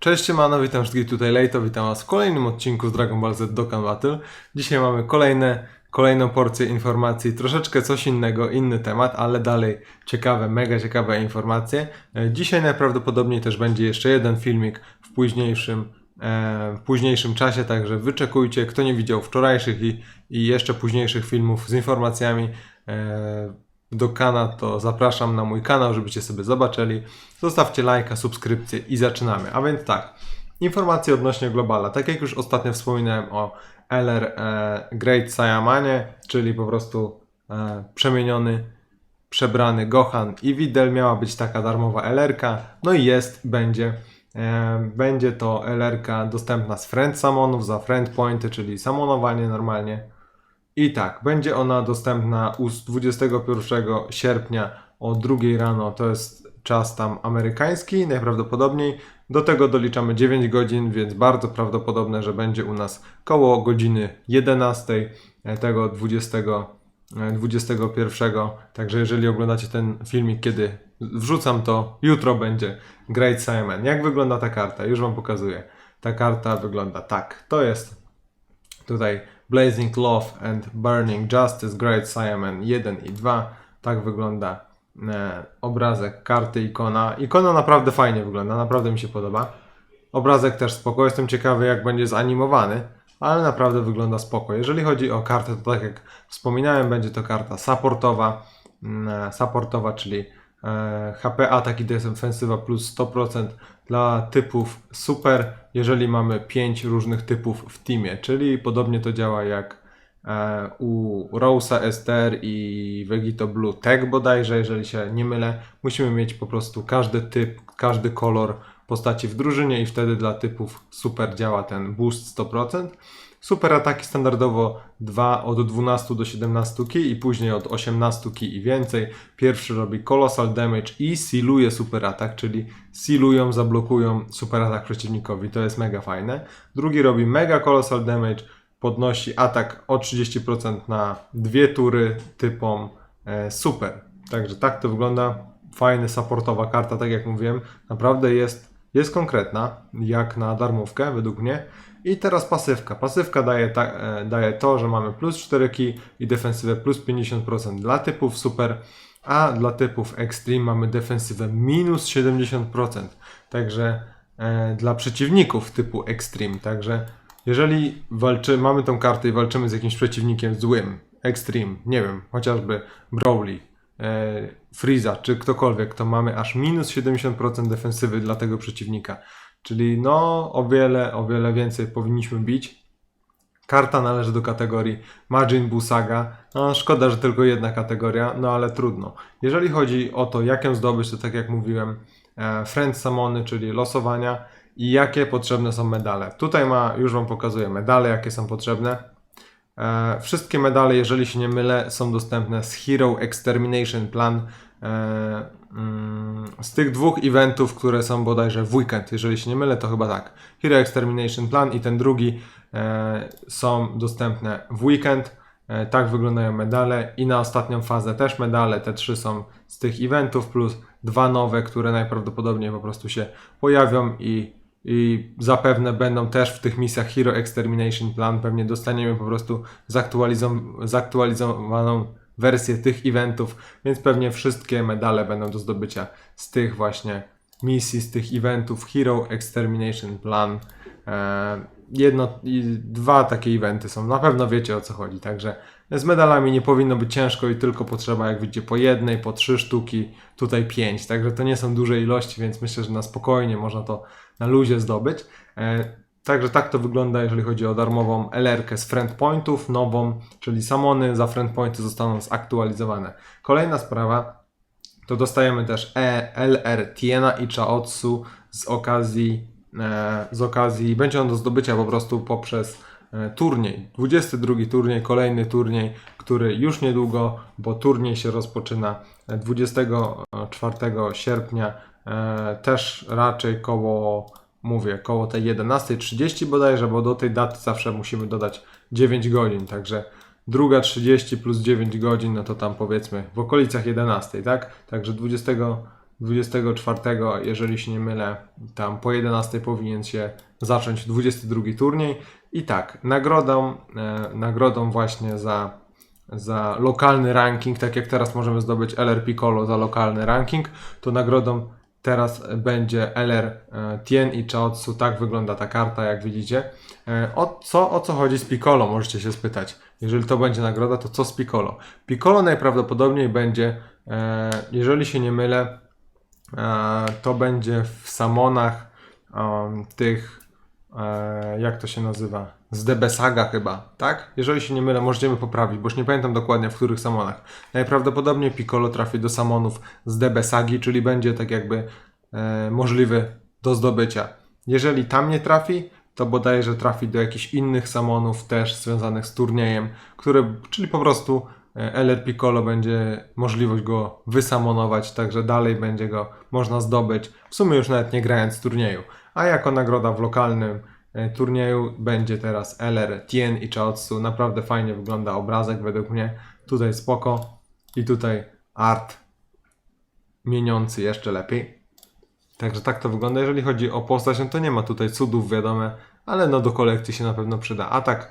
Cześć, siemano, witam wszystkich tutaj Lejto, witam was w kolejnym odcinku z Dragon Ball Z Dokkan Battle. Dzisiaj mamy kolejne, kolejną porcję informacji, troszeczkę coś innego, inny temat, ale dalej ciekawe, mega ciekawe informacje. E, Dzisiaj najprawdopodobniej też będzie jeszcze jeden filmik w późniejszym, e, w późniejszym czasie, także wyczekujcie, kto nie widział wczorajszych i, i jeszcze późniejszych filmów z informacjami. Do kana, to zapraszam na mój kanał, żebyście sobie zobaczyli. Zostawcie lajka, subskrypcję i zaczynamy. A więc tak, informacje odnośnie Globala. Tak jak już ostatnio wspominałem o LR e, Great Sayamanie, czyli po prostu e, przemieniony, przebrany Gohan i Videl. Miała być taka darmowa LR-ka. No i jest, będzie. E, będzie to LR-ka dostępna z Friend Summonów za Friend Pointy, czyli samonowanie normalnie. I tak, będzie ona dostępna u- z 21 sierpnia o 2 rano, to jest czas tam amerykański najprawdopodobniej. Do tego doliczamy 9 godzin, więc bardzo prawdopodobne, że będzie u nas koło godziny 11 e, tego 20, e, 21. Także jeżeli oglądacie ten filmik, kiedy wrzucam to, jutro będzie Great Simon. Jak wygląda ta karta? Już Wam pokazuję. Ta karta wygląda tak. To jest Tutaj Blazing Love and Burning Justice Great Simon 1 i 2. Tak wygląda e, obrazek karty ikona. Ikona naprawdę fajnie wygląda, naprawdę mi się podoba. Obrazek też spoko, jestem ciekawy jak będzie zanimowany, ale naprawdę wygląda spoko. Jeżeli chodzi o kartę, to tak jak wspominałem, będzie to karta supportowa, mm, e, supportowa, czyli HP, atak i defensywa plus 100% dla typów super, jeżeli mamy 5 różnych typów w teamie, czyli podobnie to działa jak e, u Rosa, Esther i Vegito Blue Tech bodajże, jeżeli się nie mylę. Musimy mieć po prostu każdy typ, każdy kolor postaci w drużynie i wtedy dla typów super działa ten boost 100%. Super ataki standardowo 2 od 12 do 17 ki i później od 18 ki i więcej. Pierwszy robi colossal damage i sealuje super atak, czyli sealują, zablokują super atak przeciwnikowi. To jest mega fajne. Drugi robi mega colossal damage, podnosi atak o 30% na dwie tury typom e, super. Także tak to wygląda. Fajny, supportowa karta, tak jak mówiłem. Naprawdę jest, jest konkretna, jak na darmówkę, według mnie. I teraz pasywka. Pasywka daje, ta, e, daje to, że mamy plus 4 ki i defensywę plus 50% dla typów super, a dla typów extreme mamy defensywę minus 70%. Także e, dla przeciwników typu extreme. Także jeżeli walczy, mamy tą kartę i walczymy z jakimś przeciwnikiem złym, extreme, nie wiem, chociażby Broly, Freeza czy ktokolwiek, to mamy aż minus 70% defensywy dla tego przeciwnika. Czyli no o wiele, o wiele więcej powinniśmy bić. Karta należy do kategorii Majin Buu Saga. No szkoda, że tylko jedna kategoria, no ale trudno. Jeżeli chodzi o to, jak ją zdobyć, to tak jak mówiłem, e, Friend Summony, czyli losowania i jakie potrzebne są medale. Tutaj ma, już Wam pokazuję medale, jakie są potrzebne. E, wszystkie medale, jeżeli się nie mylę, są dostępne z Hero Extermination Plan. E, mm, z tych dwóch eventów, które są bodajże w weekend, jeżeli się nie mylę, to chyba tak. Hero Extermination Plan i ten drugi e, są dostępne w weekend. Tak wyglądają medale i na ostatnią fazę też medale. Te trzy są z tych eventów, plus dwa nowe, które najprawdopodobniej po prostu się pojawią i i zapewne będą też w tych misjach Hero Extermination Plan. Pewnie dostaniemy po prostu zaktualizowaną wersję tych eventów, więc pewnie wszystkie medale będą do zdobycia z tych właśnie misji, z tych eventów Hero Extermination Plan. E, jedno dwa takie eventy są, na pewno wiecie o co chodzi, także z medalami nie powinno być ciężko i tylko potrzeba, jak widzicie, po jednej, po trzy sztuki, tutaj pięć, także to nie są duże ilości, więc myślę, że na spokojnie można to na luzie zdobyć. E, Także tak to wygląda, jeżeli chodzi o darmową LR-kę z friend pointów, nową, czyli samony za friend pointy zostaną zaktualizowane. Kolejna sprawa, to dostajemy też e, LR Tiena i Chaotsu z okazji, e, z okazji, będzie on do zdobycia po prostu poprzez e, turniej. 22 turniej, kolejny turniej, który już niedługo, bo turniej się rozpoczyna e, 24 sierpnia, e, też raczej koło, mówię, koło tej 11.30 bodajże, bo do tej daty zawsze musimy dodać 9 godzin, także druga 30 plus 9 godzin, no to tam powiedzmy w okolicach 11, tak? Także 20, 24, jeżeli się nie mylę, tam po 11 powinien się zacząć 22 turniej. I tak, nagrodą, e, nagrodą właśnie za, za lokalny ranking, tak jak teraz możemy zdobyć LR Piccolo za lokalny ranking, to nagrodą teraz będzie LR e, Tien i Chaotsu. Tak wygląda ta karta, jak widzicie. E, O co, o co chodzi z Piccolo, możecie się spytać. Jeżeli to będzie nagroda, to co z Piccolo? Piccolo najprawdopodobniej będzie, e, jeżeli się nie mylę, to będzie w samonach tych, e, jak to się nazywa? Z DB Saga chyba, tak? Jeżeli się nie mylę, mnie poprawić, bo już nie pamiętam dokładnie w których samonach. Najprawdopodobniej Piccolo trafi do samonów z DB Sagi, czyli będzie tak jakby e, możliwy do zdobycia. Jeżeli tam nie trafi, to bodajże trafi do jakichś innych samonów też związanych z turniejem, które, czyli po prostu e, LR Piccolo będzie możliwość go wysamonować, także dalej będzie go można zdobyć, w sumie już nawet nie grając w turnieju. A jako nagroda w lokalnym e, turnieju będzie teraz LR Tien i Chaotsu. Naprawdę fajnie wygląda obrazek według mnie. Tutaj spoko i tutaj art mieniący jeszcze lepiej. Także tak to wygląda. Jeżeli chodzi o postać, no to nie ma tutaj cudów, wiadome, ale no do kolekcji się na pewno przyda. Atak e,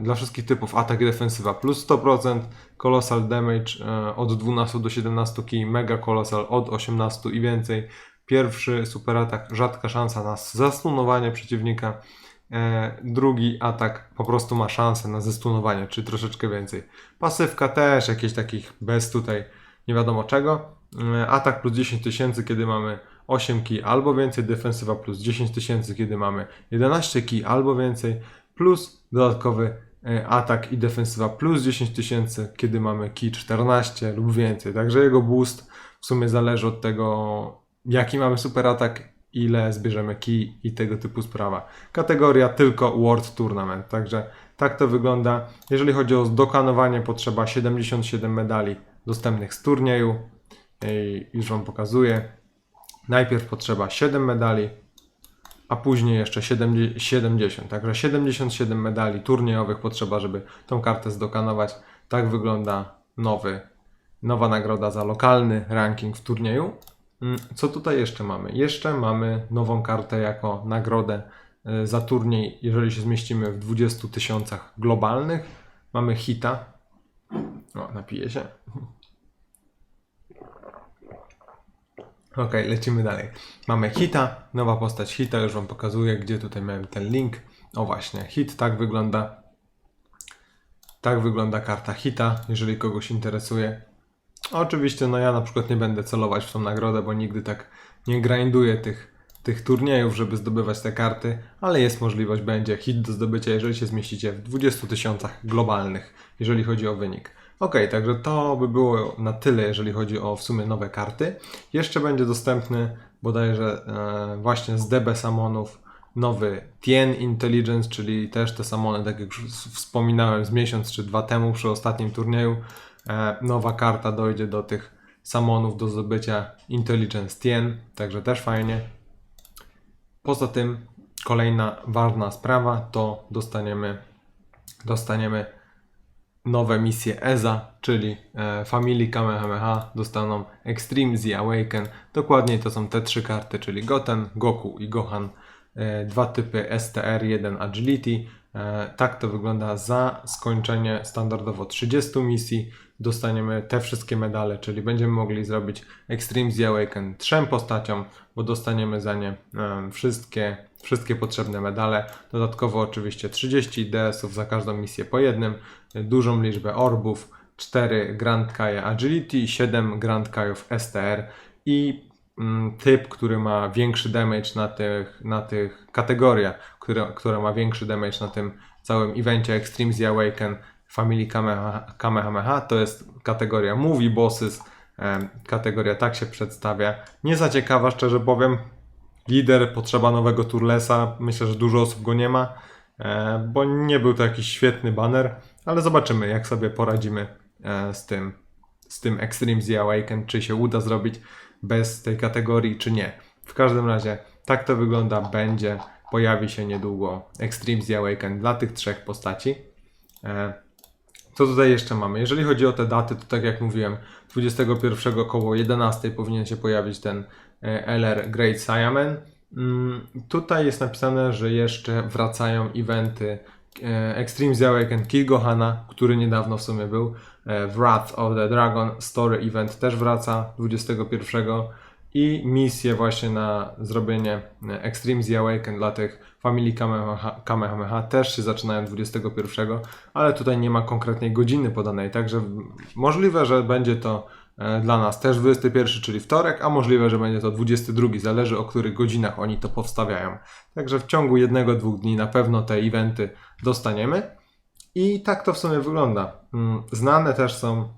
dla wszystkich typów, atak i defensywa plus 100%, colossal damage e, od 12 do 17 key, mega colossal od 18 i więcej. Pierwszy super atak, rzadka szansa na zastunowanie przeciwnika. E, drugi atak po prostu ma szansę na zestunowanie, czy troszeczkę więcej. Pasywka też jakieś takich bez tutaj nie wiadomo czego. E, Atak plus 10 tysięcy, kiedy mamy 8 key albo więcej, defensywa plus 10 tysięcy, kiedy mamy 11 key albo więcej, plus dodatkowy e, atak i defensywa plus 10 tysięcy, kiedy mamy key 14 lub więcej. Także jego boost w sumie zależy od tego, jaki mamy super atak, ile zbierzemy key i tego typu sprawa. Kategoria tylko World Tournament, także tak to wygląda. Jeżeli chodzi o zdokanowanie, potrzeba 77 medali dostępnych z turnieju. Już Wam pokazuję. Najpierw potrzeba 7 medali, a później jeszcze 70, 70. Także 77 medali turniejowych potrzeba, żeby tą kartę zdokanować. Tak wygląda nowy, nowa nagroda za lokalny ranking w turnieju. Mm, Co tutaj jeszcze mamy? Jeszcze mamy nową kartę jako nagrodę y, za turniej, jeżeli się zmieścimy w 20 tysiącach globalnych. Mamy hita. O, napiję się. Ok, lecimy dalej. Mamy hita, nowa postać hita, już Wam pokazuję, gdzie tutaj miałem ten link. O właśnie, hit tak wygląda. Tak wygląda karta hita, jeżeli kogoś interesuje. Oczywiście, no ja na przykład nie będę celować w tą nagrodę, bo nigdy tak nie grinduję tych, tych turniejów, żeby zdobywać te karty, ale jest możliwość, będzie hit do zdobycia, jeżeli się zmieścicie w 20 tysiącach globalnych, jeżeli chodzi o wynik. Ok, także to by było na tyle, jeżeli chodzi o w sumie nowe karty. Jeszcze będzie dostępny bodajże e, właśnie z DB Samonów nowy Tien Intelligence, czyli też te samony, tak jak już wspominałem z miesiąc czy dwa temu przy ostatnim turnieju, e, nowa karta dojdzie do tych samonów do zdobycia Intelligence Tien, także też fajnie. Poza tym kolejna ważna sprawa to dostaniemy dostaniemy nowe misje EZA, czyli e, Family Kamehameha dostaną Extreme Z Awaken. Dokładniej to są te trzy karty, czyli Goten, Goku i Gohan. E, dwa typy STR, 1 Agility. E, tak to wygląda za skończenie standardowo 30 misji. Dostaniemy te wszystkie medale, czyli będziemy mogli zrobić Extreme Z Awaken trzem postaciom, bo dostaniemy za nie wszystkie, wszystkie potrzebne medale. Dodatkowo oczywiście 30 DS-ów za każdą misję po jednym, dużą liczbę orbów, 4 Grand Kaje Agility, 7 Grand Kajów STR i mm, typ, który ma większy damage na tych, na tych kategoria, która, ma większy damage na tym całym evencie Extreme Z Awaken Family Kameha- Kamehameha, to jest kategoria Movie Bosses, kategoria tak się przedstawia. Nie za ciekawa, szczerze powiem. Lider, potrzeba nowego Turlesa, myślę, że dużo osób go nie ma, e, bo nie był to jakiś świetny banner, ale zobaczymy, jak sobie poradzimy e, z tym, z tym Extreme Z Awaken, czy się uda zrobić bez tej kategorii, czy nie. W każdym razie, tak to wygląda, będzie, pojawi się niedługo Extreme Z Awaken dla tych trzech postaci. Co tutaj jeszcze mamy? Jeżeli chodzi o te daty, to tak jak mówiłem, 21 około 11 powinien się pojawić ten e, LR Great Siamen. Mm, Tutaj jest napisane, że jeszcze wracają eventy e, Extreme The Awakened Kill Gohana, który niedawno w sumie był. e, Wrath of the Dragon Story Event też wraca 21 i misje właśnie na zrobienie e, Extreme The Awakened dla tych Family Kamehameha, Kamehameha też się zaczynają 21, ale tutaj nie ma konkretnej godziny podanej, także możliwe, że będzie to e, dla nas też 21, czyli wtorek, a możliwe, że będzie to 22, zależy o których godzinach oni to powstawiają. Także w ciągu jednego, dwóch dni na pewno te eventy dostaniemy. I tak to w sumie wygląda. Mm, Znane też są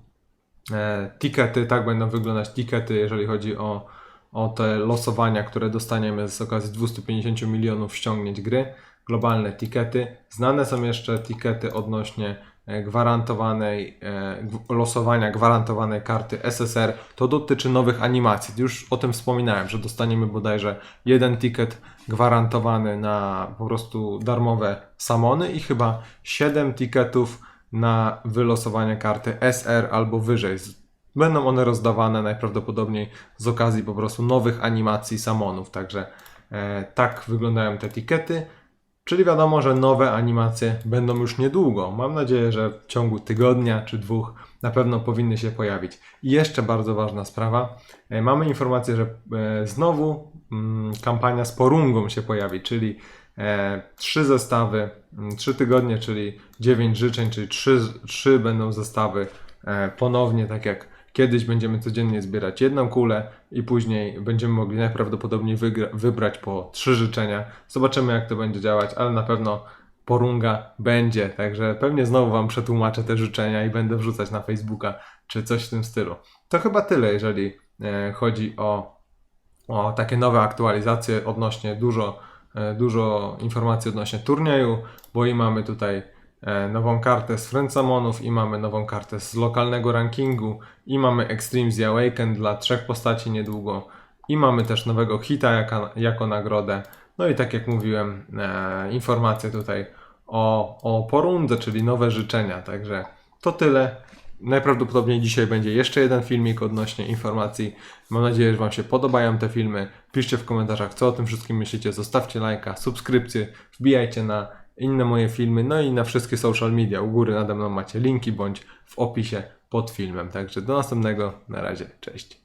e, tikety, tak będą wyglądać tikety, jeżeli chodzi o, o te losowania, które dostaniemy z okazji 250 milionów ściągnięć gry. Globalne tikety. Znane są jeszcze tikety odnośnie e, gwarantowanej, e, losowania gwarantowanej karty SSR. To dotyczy nowych animacji. Już o tym wspominałem, że dostaniemy bodajże jeden ticket gwarantowany na po prostu darmowe samony i chyba 7 ticketów na wylosowanie karty SR albo wyżej. Będą one rozdawane najprawdopodobniej z okazji po prostu nowych animacji samonów. Także e, tak wyglądają te tikety. Czyli wiadomo, że nowe animacje będą już niedługo. Mam nadzieję, że w ciągu tygodnia czy dwóch na pewno powinny się pojawić. I jeszcze bardzo ważna sprawa. E, Mamy informację, że e, znowu mm, kampania z porungą się pojawi, czyli e, trzy zestawy, mm, trzy tygodnie, czyli dziewięć życzeń, czyli trzy, trzy będą zestawy e, ponownie, tak jak kiedyś będziemy codziennie zbierać jedną kulę i później będziemy mogli najprawdopodobniej wybrać po trzy życzenia. Zobaczymy jak to będzie działać, ale na pewno porunga będzie, także pewnie znowu Wam przetłumaczę te życzenia i będę wrzucać na Facebooka czy coś w tym stylu. To chyba tyle, jeżeli e, chodzi o, o takie nowe aktualizacje odnośnie dużo, e, dużo informacji odnośnie turnieju, bo i mamy tutaj nową kartę z Friendsamonów i mamy nową kartę z lokalnego rankingu i mamy Extreme The Awakened dla trzech postaci niedługo i mamy też nowego hita jako, jako nagrodę. No i tak jak mówiłem, e, informacje tutaj o, o porundze, czyli nowe życzenia. Także to tyle. Najprawdopodobniej dzisiaj będzie jeszcze jeden filmik odnośnie informacji. Mam nadzieję, że Wam się podobają te filmy. Piszcie w komentarzach, co o tym wszystkim myślicie. Zostawcie lajka, subskrypcję, wbijajcie na inne moje filmy, no i na wszystkie social media. U góry nade mną macie linki bądź w opisie pod filmem. Także do następnego. Na razie. Cześć.